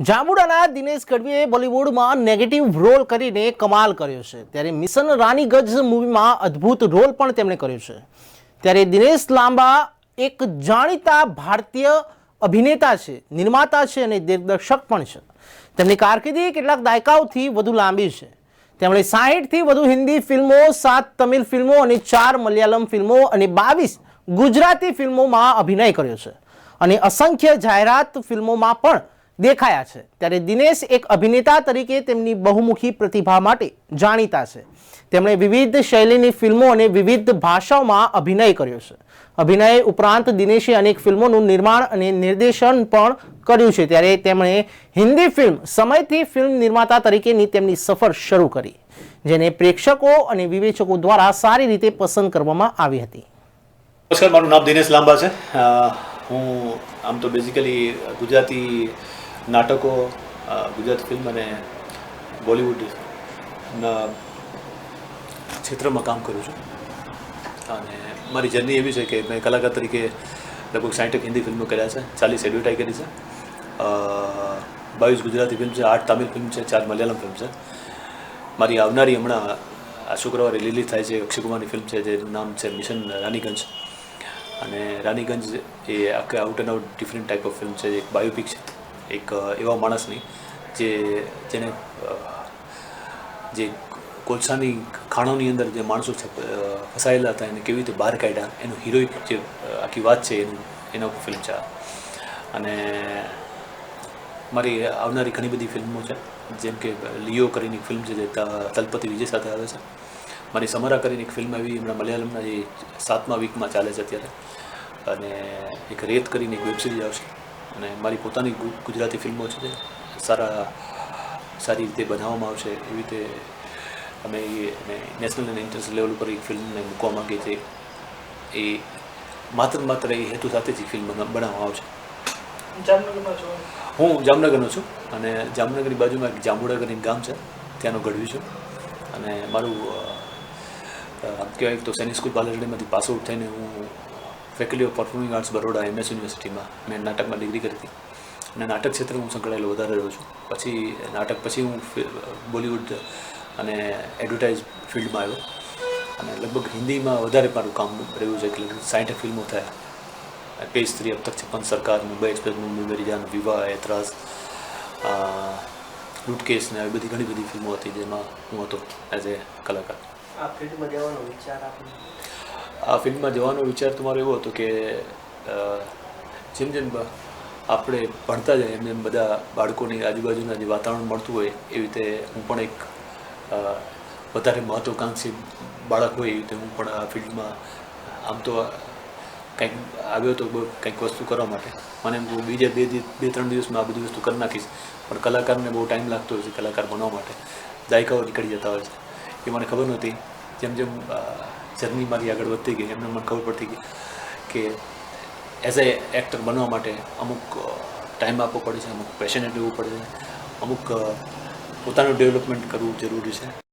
જાંબુડાના દિનેશ ગઢવીએ બોલિવૂડમાં negative role કરીને કમાલ કર્યો છે. ત્યારે મિશન રાની ગજ મૂવીમાં અદ્ભુત રોલ પણ તેમણે કર્યો છે. ત્યારે દિનેશ લાંબા એક જાણીતા ભારતીય અભિનેતા છે, નિર્માતા છે અને દિગ્દર્શક પણ છે. તેમની કારકિર્દી કેટલાક દાયકાઓથી વધુ લાંબી છે. તેમણે સાહીઠથી વધુ હિન્દી ફિલ્મો, સાત તમિલ ફિલ્મો અને ચાર મલયાલમ ફિલ્મો અને બાવીસ ગુજરાતી ફિલ્મોમાં અભિનય કર્યો છે. અને અસંખ્ય જાહેરાત ફિલ્મોમાં પણ દેખાયા છે. ત્યારે દિનેશ એક અભિનેતા તરીકે તેમની બહુમુખી પ્રતિભા માટે જાણીતા છે. તેમણે વિવિધ શૈલીની ફિલ્મો અને વિવિધ ભાષાઓમાં અભિનય કર્યો છે. અભિનય ઉપરાંત દિનેશે અનેક ફિલ્મોનું નિર્માણ અને નિર્દેશન પણ કર્યું છે. ત્યારે તેમણે હિન્દી ફિલ્મ સમયથી ફિલ્મ નિર્માતા તરીકેની તેમની સફર શરૂ કરી, જેને પ્રેક્ષકો અને વિવેચકો દ્વારા સારી રીતે પસંદ કરવામાં આવી હતી. નમસ્કાર, મારું નામ દિનેશ લાંબા છે. હું આમ તો બેઝિકલી ગુજરાતી નાટકો ગુજરાતી ફિલ્મ અને બોલિવૂડના ક્ષેત્રમાં કામ કરું છું. અને મારી જર્ની એવી છે કે મેં કલાકાર તરીકે લગભગ સાઠ હિન્દી ફિલ્મો કર્યા છે, ચાલીસ એડવર્ટાઈ કરી છે. બાવીસ ગુજરાતી ફિલ્મ છે, આઠ તમિલ ફિલ્મ છે, ચાર મલયાલમ ફિલ્મ છે. મારી આવનારી હમણાં, આ શુક્રવારે રિલીઝ થાય છે અક્ષય કુમારની ફિલ્મ છે, જેનું નામ છે મિશન રાનીગંજ. અને રાનીગંજ એ આખે out and out different type of film છે એક બાયોપિક છે. એક એવા માણસની જે, જેને જે કોલસાની ખાણોની અંદર જે માણસો ફસાયેલા હતા એને કેવી રીતે બહાર કાઢ્યા, એનું હિરોઇક જે આખી વાત છે એનું, એના ફિલ્મ છે અને મારી આવનારી ઘણી બધી ફિલ્મો છે, જેમ કે લિયો કરીને ફિલ્મ છે જે તલપતિ વિજય સાથે આવે છે. મારી સમરા કરીને એક ફિલ્મ આવી, હમણાં મલયાલમના જે સાતમા વીકમાં ચાલે છે અત્યારે. અને એક રેત કરીને એક વેબ સિરીઝ આવશે. અને મારી પોતાની ગુજરાતી ફિલ્મો છે તે સારા સારી રીતે બનાવવામાં આવશે એવી રીતે અમે એ અને નેશનલ અને ઇન્ટરનેશનલ લેવલ ઉપર એ ફિલ્મને મૂકવા માગીએ છીએ. એ માત્ર માત્ર એ હેતુ સાથે જ ફિલ્મ બનાવવામાં આવશે. હું જામનગરનો છું અને જામનગરની બાજુમાં એક જાંબુડા કરીને ગામ છે. ત્યાંનો ગઢવી છું. અને મારું આમ કહેવાય તો સૈનિક સ્કૂલ બાલાજડીમાંથી પાસ આઉટ થઈને હું faculty of performing arts Baroda MS યુનિવર્સિટીમાં મેં નાટકમાં ડિગ્રી કરી હતી. અને નાટક ક્ષેત્રે હું સંકળાયેલો વધારે રહ્યો છું. પછી નાટક પછી હું બોલિવૂડ અને એડવર્ટાઇઝ ફિલ્ડમાં આવ્યો. અને લગભગ હિન્દીમાં વધારે મારું કામ રહ્યું છે એટલે સાઠ ફિલ્મો થાય. પેજ સ્ત્રી અબ છપ્પન સરકાર, મુંબઈ એક્સપ્રેસ મુંબઈ મેરી જાન વિવાહ, એતરાઝ લૂટ ને આવી બધી ઘણી બધી ફિલ્મો હતી જેમાં હું હતો એઝ એ કલાકાર. આ ફિલ્મમાં જવાનો વિચાર તમારો એવો હતો કે જેમ જેમ આપણે ભણતા જાય એમ એમ બધા બાળકોની આજુબાજુના જે વાતાવરણ મળતું હોય, એવી રીતે હું પણ એક વધારે મહત્વકાંક્ષી બાળક હોય એવી રીતે હું પણ આ ફિલ્ડમાં આમ તો કંઈક આવ્યો હતો કંઈક વસ્તુ કરવા માટે. મને એમ બીજા બે બે ત્રણ દિવસમાં આ બધી વસ્તુ કરી નાખીશ. પણ કલાકારને બહુ ટાઈમ લાગતો હોય છે કલાકાર બનવા માટે. દાયકાઓ નીકળી જતા હોય છે. એ મને ખબર નહોતી. જેમ જેમ જર્ની મારી આગળ વધતી ગઈ, એમને મને ખબર પડતી ગઈ કે એઝ એ એક્ટર બનવા માટે અમુક ટાઈમ આપવો પડે છે, અમુક પેશનેટ લેવું પડે છે. અમુક પોતાનું ડેવલપમેન્ટ કરવું જરૂરી છે.